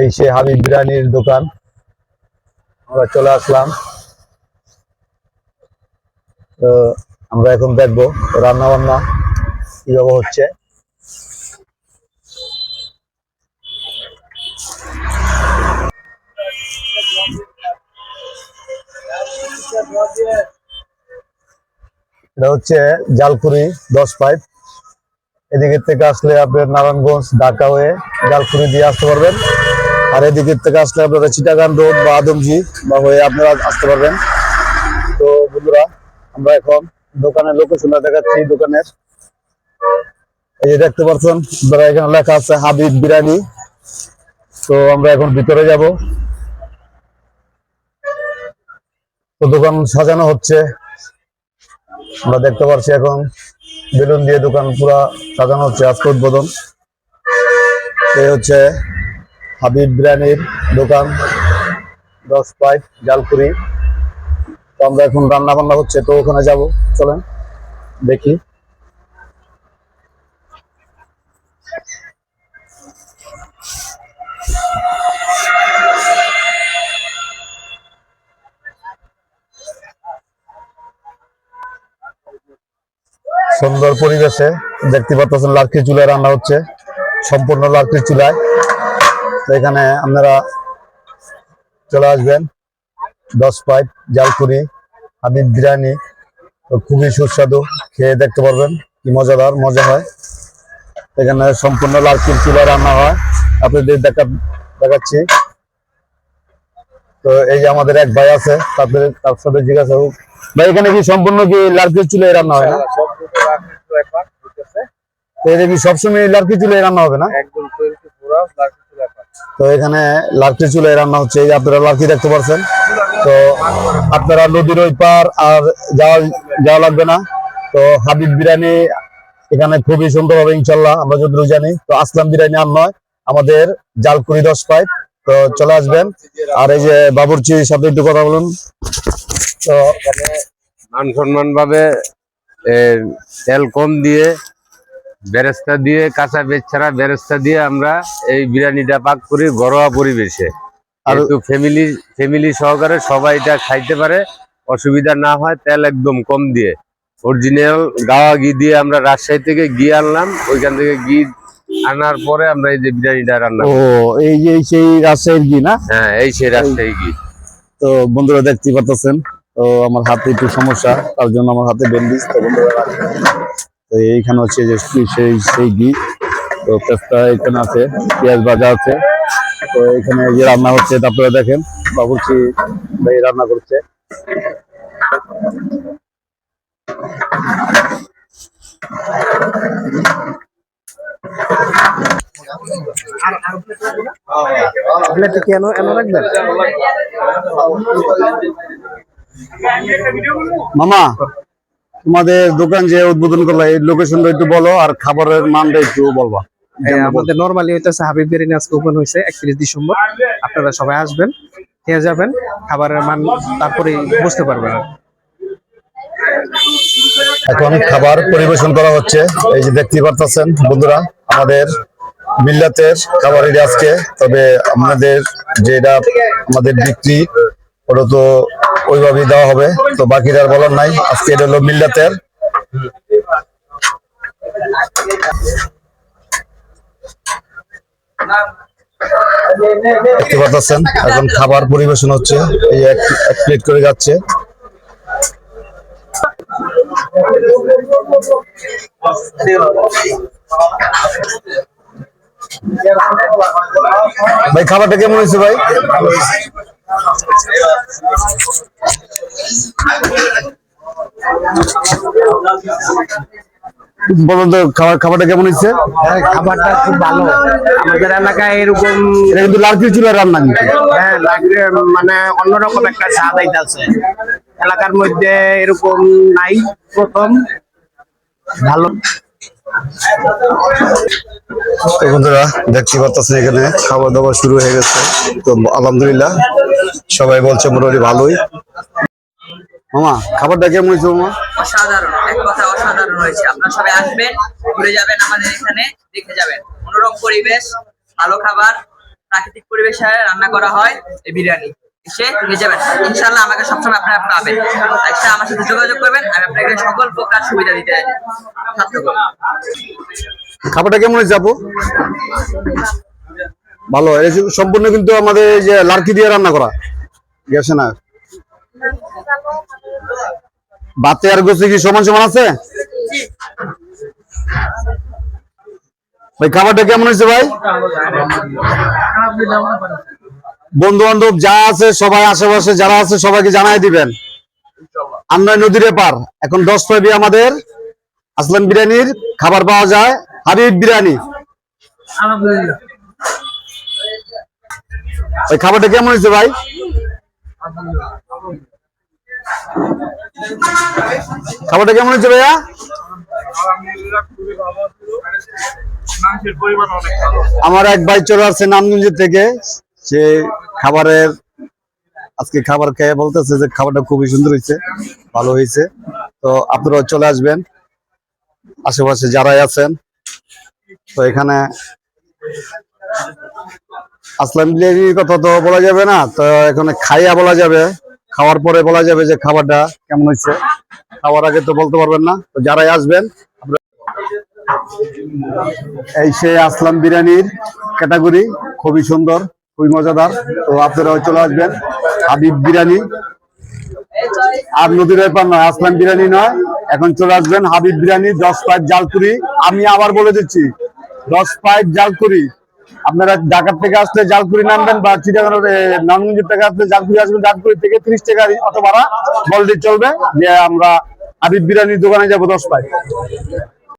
এই সে হাবিব বিরিয়ানির দোকান। আমরা চলে আসলাম। তো আমরা এখন দেখব রান্না বান্না কীভাবে হচ্ছে। এটা হচ্ছে জালকুড়ি দশ পাইপ। এদিকের থেকে আসলে আপনার নারায়ণগঞ্জ, ঢাকা হয়ে জালকুড়ি দিয়ে আসতে পারবেন। আর এদিকের থেকে আসলে আপনারা চিটাগান রোড বা আদমজি বা হয়ে আপনারা আসতে পারবেন। তো বন্ধুরা, আমরা এখন দোকানের লোকেশনটা দেখাচ্ছি, দোকানের। এই যে দেখতে পাচ্ছেন আপনারা এখানে লেখা আছে হাবিব বিরিয়ানি। তো আমরা এখন ভিতরে যাব। তো দোকান সাজানো হচ্ছে। আমরা দেখতে পাচ্ছি এখন বেলুন দিয়ে দোকান পুরা সাজানো হচ্ছে আজকে উদ্বোধন। এই হচ্ছে হাবিব বিরিয়ানির দোকান, দশ পাইপ জালপুরি তো আমরা এখন রান্না বান্না হচ্ছে, তো ওখানে যাব। চলেন, দেখি। সুন্দর পরিবেশে দেখতে পাচ্ছেন লার্কি চুলায় রান্না হচ্ছে, সম্পূর্ণ লার্কির চুলায়। এখানে আপনারা চলে আসবেন, দশ পাইপ জালপুরি হাবিব বিরিয়ানি খুবই সুস্বাদু, খেয়ে দেখতে পারবেন কি মজাদার মজা হয়। এখানে সম্পূর্ণ লার্কির চুলায় রান্না হয়, আপনাদের দেখা, দেখাচ্ছি। তো এই যে আমাদের এক ভাই আছে, তাদের, তার সাথে জিজ্ঞাসা হোক ভাই এখানে কি সম্পূর্ণ কি লার্কির চুলায় রান্না হয় না? কি সবসময় লার্কি রান্না হবে না? একদম তো এখানে লার্কি রান্না হচ্ছে এই আপনারা লার্কি দেখতে পাচ্ছেন তো আপনারা নদীর ওই পার আর যাওয়া যাওয়া লাগবে না। তো হাবিব বিরিয়ানি এখানে খুবই সুন্দর হবে ইনশাল্লাহ আমরা যতটুকু জানি তো আসলাম বিরিয়ানি আর নয় আমাদের জালকুড়ি দশ পাইপ। তো চলে আসবেন। আর এই যে বাবুরচির সাথে একটু কথা বলুন। তো মান সম্মান ভাবে তেল কম দিয়ে বেরেস্তা দিয়ে কাঁচা বেচ ছাড়া বেরেস্তা দিয়ে আমরা এই বিরিয়ানিটা পাক করি ঘরোয়া পরিবেশে। আর ফ্যামিলি ফ্যামিলি সহকারে সবাই এটা খাইতে পারে অসুবিধা না হয় তেল একদম কম দিয়ে। অরিজিনাল গাওয়া ঘি দিয়ে আমরা রাজশাহী থেকে ঘি আনলাম ওইখান থেকে ঘি আনার পরে আমরা এই যে বিরিয়ানিটা রান্না ও। এই যে সেই রাজশাহীর কি না? হ্যাঁ এই সেই রাজশাহী ঘি। তো বন্ধুরা দেখতে পাচ্ছেন তো আমার হাতে একটু সমস্যা তার জন্য আমার হাতে ব্যান্ডেজ তো বন্ধুরা তো এইখানে হচ্ছে যে সেই- সেই ঘি তো পেঁপটা এখানে আছে পেঁয়াজ ভাজা আছে তো এখানে যে রান্না হচ্ছে তারপরে দেখেন বাবুর্চি ভাই রান্না করছে প্লেটে এনে রাখবেন মামা তোমাদের দোকান যে উদ্বোধন করল এই লোকেশনটা একটু বলো আর খাবারের মানটা একটু বলবা। আমাদের নরমালি হইতেছে হাবিব বিরিয়ানি আজকে ওপেন হয়েছে একত্রিশ ডিসেম্বর। আপনারা সবাই আসবেন খেয়ে যাবেন খাবারের মান তারপরে বুঝতে পারবেন। এখন খাবার পরিবেশন করা হচ্ছে। এই যে দেখতে পারতেছেন বন্ধুরা আমাদের মিল্লাতের খাবার এটা আজকে। তবে আমাদের যেটা আমাদের বিক্রি ওটা তো ওইভাবেই দেওয়া হবে। তো বাকিটা আর বলার নাই। আজকে এটা হলো মিল্লাতের দেখতে পাচ্ছেন এখন খাবার পরিবেশন হচ্ছে। এই এক প্লেট করে যাচ্ছে। ভাই, খাবারটা কেমন হয়েছে ভাই? বলুন তো খাবার খাবারটা কেমন হয়েছে? হ্যাঁ, খাবারটা খুব ভালো। আমাদের এলাকায় এরকম এটা কিন্তু লাল চুলার রান্না কিন্তু। হ্যাঁ মানে অন্যরকম একটা স্বাদ আইতাছে। এলাকার মধ্যে এরকম নাই প্রথম। ভালো। তো বন্ধুরা দেখতে পাচ্ছেন এখানে খাওয়া দাওয়া শুরু হয়ে গেছে। তো আলহামদুলিল্লাহ সবাই বলছে মোটামুটি ভালোই। মামা খাবারটা কেমন হয়েছে মামা? অসাধারণ। এক কথা অসাধারণ হয়েছে। আপনারা সবাই আসবেন ঘুরে যাবেন আমাদের এখানে দেখে যাবেন। মনোরম পরিবেশ ভালো খাবার প্রাকৃতিক পরিবেশে রান্না করা হয় এই বিরিয়ানি। এসে নিয়ে যাবেন। ইনশাল্লাহ আমাকে সবসময় আপনারা পাবেন। তাই আমার সাথে যোগাযোগ করবেন আমি আপনাকে সকল প্রকার সুবিধা দিতে খাবারটা কেমন হয়েছে আপু? ভালো। সম্পূর্ণ কিন্তু আমাদের যে লার্কি দিয়ে রান্না করা। গেছে না? বাতে আর গোছে কি সমান সমান আছে? ভাই, খাবারটা কেমন হয়েছে ভাই? বন্ধু বান্ধব যা আছে, সবাই আশেপাশে যারা আছে, সবাইকে জানাই দিবেন। আমরা নদীর পার এখন দশ পাইবি আমাদের। আসলাম বিরিয়ানির, খাবার পাওয়া যায়। হাবিব বিরিয়ানি। ওই খাবারটা কেমন হয়েছে ভাই? খাবারটা কেমন হয়েছে ভাইয়া? আমার এক ভাই চলে আসছে নামগঞ্জ থেকে। সে খাবারের আজকে খাবার খেয়ে বলতেছে যে খাবারটা খুবই সুন্দর হয়েছে, ভালো হয়েছে। তো আপনারা চলে আসবেন। আশেপাশে যারাই আছেন। তো এখানে আসলাম বিরিয়ানির কথা তো বলা যাবে না, তো এখানে খাইয়া বলা যাবে। খাওয়ার পরে বলা যাবে যে খাবারটা কেমন হয়েছে? খাওয়ার আগে তো বলতে পারবেন না। তো যারাই আসবেন এই সে আসলাম বিরিয়ানির ক্যাটাগরি, খুবই সুন্দর, খুবই মজাদার। তো আপনারাও চলে আসবেন। হাবিব বিরিয়ানি। আর নদীর ব্যাপার নয়, আসলাম বিরিয়ানি নয়। এখন চলে আসবেন হাবিব বিরিয়ানি, দশ প্লেট জালপুরি আমি আবার বলে দিচ্ছি, দশ প্লেট জালপুরি আপনারা ঢাকার থেকে আসলে জালপুরি নামবেন বা চিড়িয়াখানার নারায়ণগঞ্জ থেকে আসলে জালপুরি আসবেন জালপুরি থেকে ত্রিশ টাকা অটো ভাড়া বলটি চলবে। যে আমরা আবির বিরিয়ানির দোকানে যাব দশ প্লেট